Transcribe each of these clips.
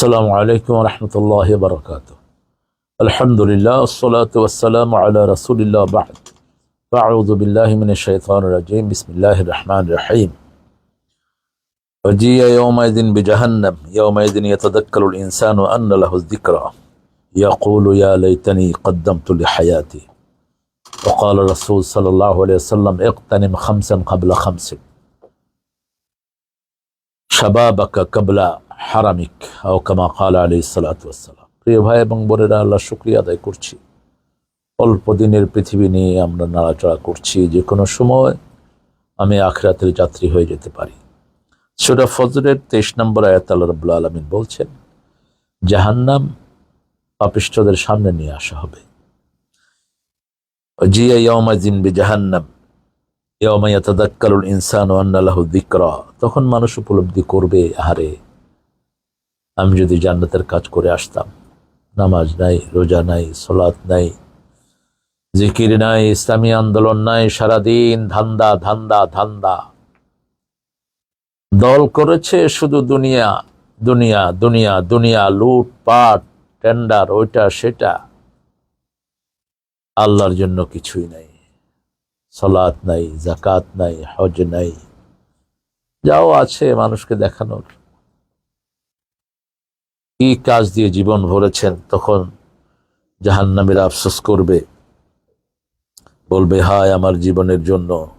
السلام عليكم ورحمة الله وبركاته. الحمد لله والصلاة والسلام على رسول الله بعد. فأعوذ بالله من الشيطان الرجيم. بسم الله الرحمن الرحيم. وجيء يومئذ بجهنم. يومئذ يتذكر الإنسان أن له الذكرى. يقول يا ليتني قدمت لحياتي. وقال الرسول صلى الله عليه وسلم اغتنم خمسا قبل خمس. শাবাবাকা কাবলা হারামিক, আও কামা কালা আলী সালাতাম প্রিয় ভাই এবং বোনেরা, আল্লাহ শুক্রিয়া আদায় করছি। অল্প দিনের পৃথিবী নিয়ে আমরা নাড়াচড়া করছি, যে কোনো সময় আমি আখরাতের যাত্রী হয়ে যেতে পারি। সেটা ফজরের তেইশ নম্বর আয়াত আল্লাহ রবুল্লা আলমিন বলছেন, জাহান্নাম পাপিষ্ঠদের সামনে নিয়ে আসা হবে। জিয়া ইয়মাজিন বি জাহান্নাম ইয়াতাদাক্কালুল ইনসান আন্নালাহু যিকরা। তখন মানুষ উপলব্ধি করবে, আহারে, আমি যদি জান্নাতের কাজ করে আসতাম। নামাজ নাই, রোজা নাই, সলাৎ নাই, জিকির নাই, ইসলামী আন্দোলন নাই, সারাদিন ধান্দা ধান্দা ধান্দা। দল করেছে শুধু দুনিয়া দুনিয়া দুনিয়া দুনিয়া, লুট, পাট, টেন্ডার, ওইটা, সেটা। আল্লাহর জন্য কিছুই নাই। সলাৎ নাই জাকাত নাই, হজ নাই। যাও আছে মানুষকে দেখানোর। কি কাজ দিয়ে জীবন ভরেছেন তখন জাহান্নামীরা আফসোস করবে। বলবে, হায় আমার জীবনের জন্য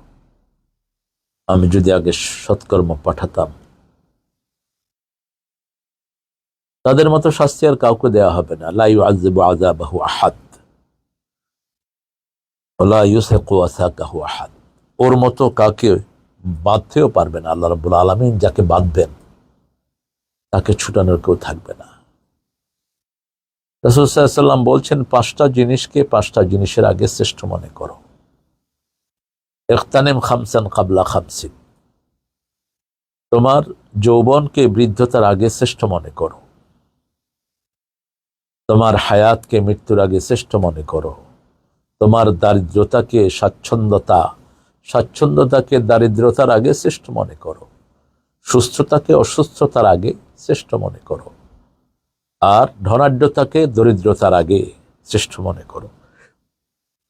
আমি যদি আগে সৎকর্ম পাঠাতাম। তাদের মতো শাস্তি আর কাউকে দেওয়া হবে না। লাইউ আজব আজাবাহু আহাদ। আহাদ। ওর মতো কাকে বাঁধতেও পারবে না আল্লাহ রব্বুল আলমিন, যাকে বাঁধবেন, তাকে ছুটানোর কেউ থাকবে না। রসুল্লাহাম বলছেন, পাঁচটা জিনিসকে পাঁচটা জিনিসের আগে শ্রেষ্ঠ মনে করো। এখতানেম খামসান কাবলা খামসিন। তোমার যৌবনকে বৃদ্ধতার আগে শ্রেষ্ঠ মনে করো। তোমার হায়াতকে মৃত্যুর আগে শ্রেষ্ঠ মনে করো। তোমার দারিদ্রতাকে স্বাচ্ছন্দ্যতা, স্বাচ্ছন্দ্যতাকে দারিদ্রতার আগে শ্রেষ্ঠ মনে করো, সুস্থতাকে অসুস্থতার আগে শ্রেষ্ঠ মনে করো, আর ধনাঢ্যতাকে দরিদ্রতার আগে শ্রেষ্ঠ মনে করো।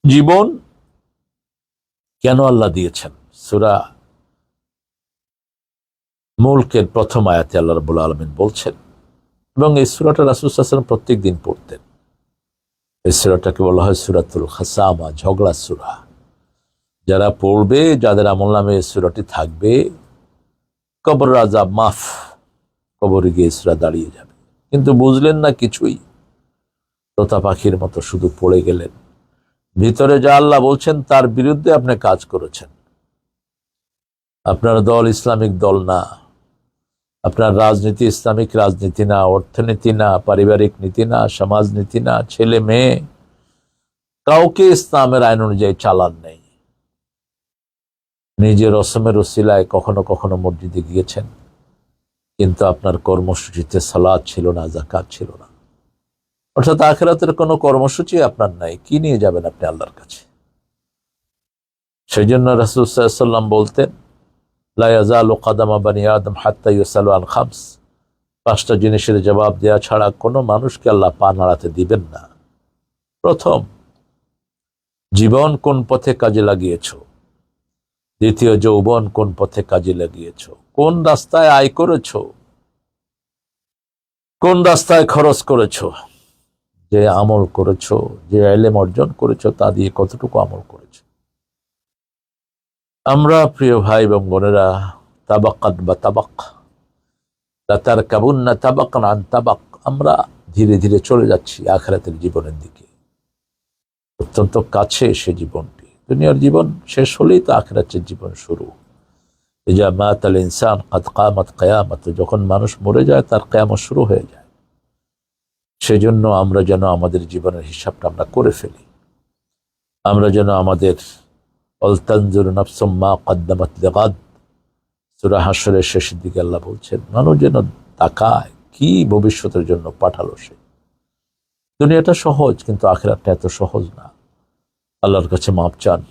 জীবন কেন আল্লাহ দিয়েছেন? সুরা মুলকের প্রথম আয়াতে আল্লাহ রবুল আলমিন বলছেন, এবং এই সুরাটা রাসুসাল্লাম প্রত্যেক দিন পড়তেন। এই সুরাটাকে বলা হয় সুরাতুল খাসামা, ঝগড়া সুরা। যারা পড়বে, যাদের আমল নামে এই সুরাটি থাকবে, কবর রাজা মাফ, কবরে গিয়ে সুরা দাঁড়িয়ে যাবে। কিন্তু বুঝলেন না কিছুই? তোতা পাখির মতো শুধু পড়ে গেলেন। ভিতরে যা আল্লাহ বলছেন, তার বিরুদ্ধে আপনি কাজ করেছেন। আপনার দল ইসলামিক দল না। আপনার রাজনীতি, ইসলামিক রাজনীতি না, অর্থনীতি না, পারিবারিক নীতি না, সমাজনীতি না, ছেলে মেয়ে, কাউকে ইসলামের আইন অনুযায়ী চালান নেই। নিজের রসমের ওসিলায় কখনো কখনো মসজিদে গিয়েছেন, কিন্তু আপনার কর্মসূচিতে সালাদ ছিল না জাকাত ছিল না। অর্থাৎ আখেরাতের কোনো কর্মসূচি আপনার নাই, কি নিয়ে যাবেন আপনি আল্লাহর কাছে? সেই জন্য রাসুসাল্লাম বলতেন পাঁচটা জিনিসের জবাব দেওয়া ছাড়া কোনো মানুষকে আল্লাহ পা নাড়াতে দিবেন না। প্রথম, জীবন কোন পথে কাজে লাগিয়েছ? দ্বিতীয়, যৌবন কোন পথে কাজে লাগিয়েছ? কোন রাস্তায় আয় করেছ? কোন রাস্তায় খরচ করেছ? যে আমল করেছ, যে এলেম অর্জন করেছ, তা দিয়ে কতটুকু আমল করেছ? আমরা প্রিয় ভাই এবং বোনেরা তাবাকাত বা তাবাক তার কাবুন্না তাবাক আন তাবাক আমরা ধীরে ধীরে চলে যাচ্ছি আখরাতের জীবনের দিকে। অত্যন্ত কাছে সে জীবনটি। দুনিয়ার জীবন শেষ হলেই তো আখরাতের জীবন শুরু। এই যা মাত আল ইনসান কাত কামাত কেয়ামত, যখন মানুষ মরে যায় তার কেয়ামত শুরু হয়ে যায়। সেজন্য আমরা যেন আমাদের জীবনের হিসাবটা আমরা করে ফেলি। আমরা যেন আমাদের অলতানজুর নফসম্মা কদ্দামাত লেগাদ। সুরা হাসরের শেষের দিকে আল্লাহ বলছেন, মানুষ যেন তাকায়, কি ভবিষ্যতের জন্য পাঠালো সে। দুনিয়াটা সহজ, কিন্তু আখেরাতটা এত সহজ না। আল্লাহর কাছে মাপ চান।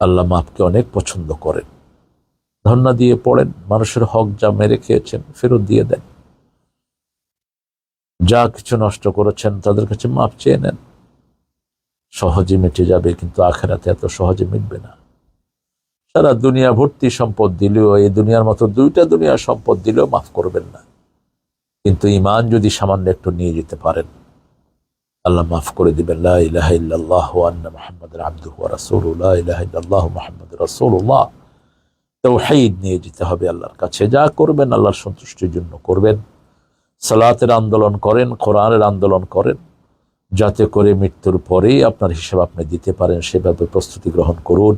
আল্লাহ মাপকে অনেক পছন্দ করেন। ধন্না দিয়ে পড়েন, মানুষের হক যা মেরে খেয়েছেন, ফেরত দিয়ে দেন। যা কিছু নষ্ট করেছেন, তাদের কাছে মাপ চেয়ে নেন। সহজে মিটে যাবে, কিন্তু আখেরাতে এত সহজে মিটবে না। সারা দুনিয়া ভর্তি সম্পদ দিলেও, এই দুনিয়ার মতো দুইটা দুনিয়ার সম্পদ দিলেও মাফ করবেন না। কিন্তু ইমান যদি সামান্য একটু নিয়ে যেতে পারেন, আল্লাহ মাফ করে দিবেন নিয়ে যেতে হবে আল্লাহর কাছে। যা করবেন আল্লাহর সন্তুষ্টির জন্য করবেন। সালাতের আন্দোলন করেন, কোরআনের আন্দোলন করেন। যাতে করে মৃত্যুর পরেই আপনার হিসাব আপনি দিতে পারেন, সেভাবে প্রস্তুতি গ্রহণ করুন।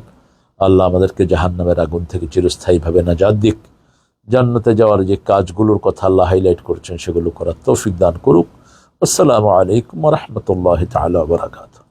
আল্লাহ আমাদেরকে জাহান্নামের আগুন থেকে চিরস্থায়ীভাবে না যার দিক। জান্নাতে যাওয়ার যে কাজগুলোর কথা আল্লাহ হাইলাইট করছেন, সেগুলো করার তৌফিক দান করুক। আসসালামু আলাইকুম রহমতুল্লাহ তালা বারাকাতু